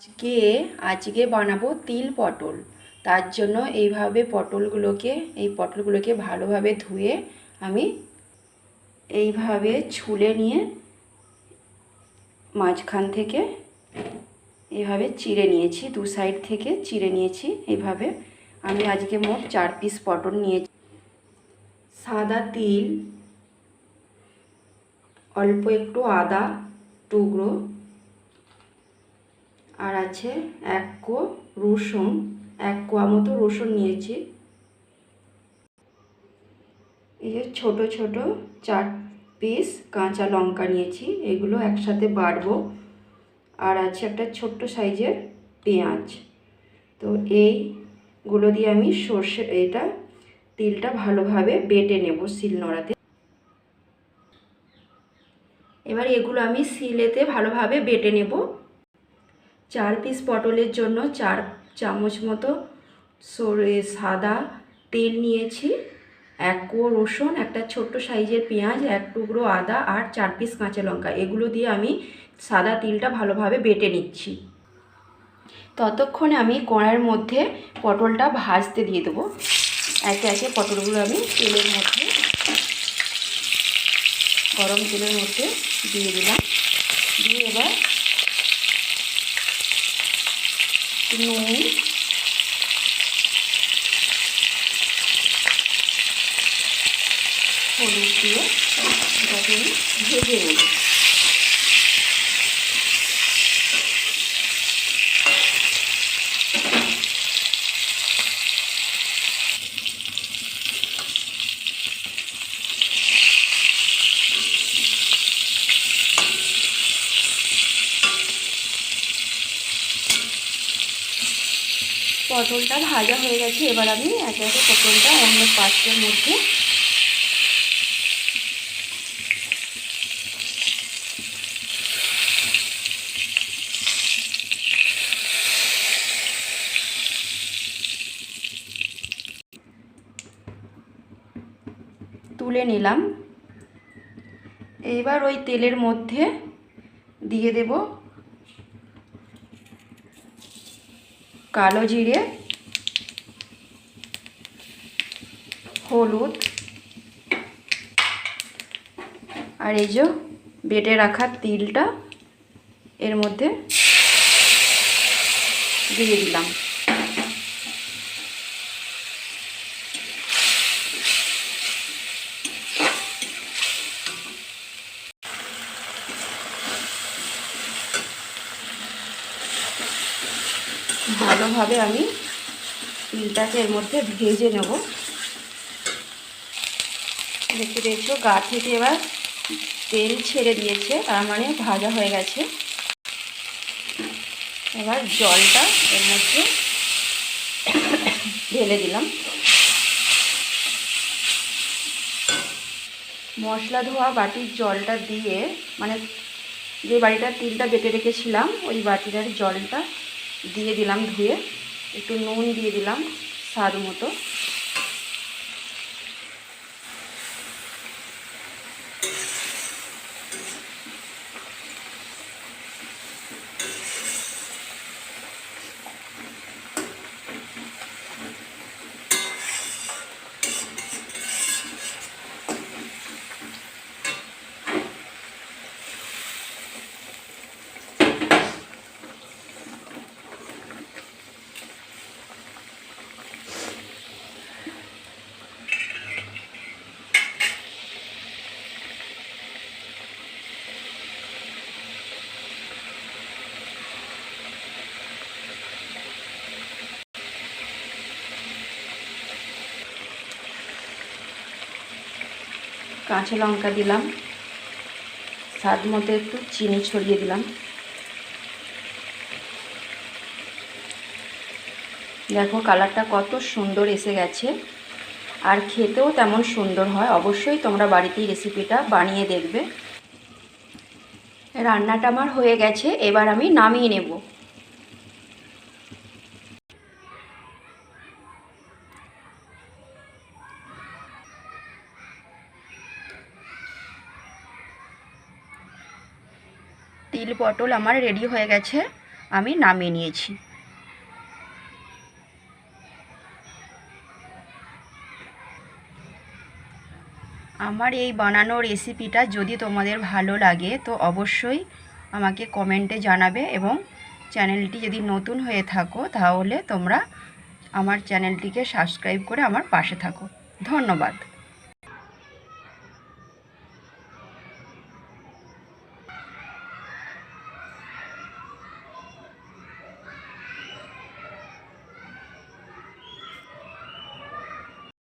আজকে আজকে বানাবো তিল পটল। তার জন্য এইভাবে পটলগুলোকে, এই পটলগুলোকে ভালোভাবে ধুয়ে আমি এইভাবে ছুলে নিয়ে মাঝখান থেকে এইভাবে চিড়ে নিয়েছি, দু সাইড থেকে চিড়ে নিয়েছি, এইভাবে। আমি আজকে মোট চার পিস পটল নিয়েছি। সাদা তিল, অল্প একটু আদা টুকরো আর আছে এক কো রসুন, এক কোয়া মতো রসুন নিয়েছি। এই যে ছোটো ছোটো চার পিস কাঁচা লঙ্কা নিয়েছি, এগুলো একসাথে বাড়বো। আর আছে একটা ছোট্ট সাইজের পেঁয়াজ। তো এইগুলো দিয়ে আমি সর্ষে, এটা তিলটা ভালোভাবে বেটে নেব শিলনোড়াতে এবার এগুলো আমি শিলেতে ভালোভাবে বেটে নেব। চার পিস পটলের জন্য চার চামচ মতো সাদা তেল নিয়েছি। এক কো রসুন, একটা ছোট্ট সাইজের পেঁয়াজ, এক টুকরো আদা আর চার পিস কাঁচা লঙ্কা। এগুলো দিয়ে আমি সাদা তিলটা ভালোভাবে বেটে নিচ্ছি। ততক্ষণে আমি কড়াইয়ের মধ্যে পটলটা ভাজতে দিয়ে দেবো। একে একে পটলগুলো আমি তেলের মধ্যে, গরম তেলের মধ্যে দিয়ে দিলাম। দিয়ে এবার নুন হলুদ দিয়ে এটাকে ভেজে নেব। পটলটা ভাজা হয়ে গেছে, এবার আমি একে একে পটলটা অন্য পাত্রের মধ্যে তুলে নিলাম। এইবার ওই তেলের মধ্যে দিয়ে দেব কালো জিরে হলুদ আর এই যে বেটে রাখা তিলটা এর মধ্যে দিয়ে দিলাম। ভালোভাবে আমি তিলটাকে এর মধ্যে ভেজে নেব। দেখতে দেখছ, গা থেকে এবার তেল ছেড়ে দিয়েছে, তার মানে ভাজা হয়ে গেছে। এবার জলটা এর মধ্যে ঢেলে দিলাম। মশলা ধোয়া বাটির জলটা দিয়ে মানে যে বাড়িটার তিলটা বেটে রেখেছিলাম, ওই বাটিটার জলটা দিয়ে দিলাম ধুয়ে একটু নুন দিয়ে দিলাম স্বাদ মতো। কাঁচা লঙ্কা দিলাম। স্বাদ মতো একটু চিনি ছড়িয়ে দিলাম। দেখো কালারটা কত সুন্দর এসে গেছে। আর খেতেও তেমন সুন্দর হয়। অবশ্যই তোমরা বাড়িতেই রেসিপিটা বানিয়ে দেখবে। রান্নাটা আমার হয়ে গেছে। এবার আমি নামিয়ে নেব। তিল পটল আমার রেডি হয়ে গেছে, আমি নামিয়ে নিয়েছি। আমার এই বানানো রেসিপিটা যদি তোমাদের ভালো লাগে, তো অবশ্যই আমাকে কমেন্টে জানাবে এবং চ্যানেলটি যদি নতুন হয়ে থাকো, তাহলে তোমরা আমার চ্যানেলটিকে সাবস্ক্রাইব করে আমার পাশে থাকো। ধন্যবাদ।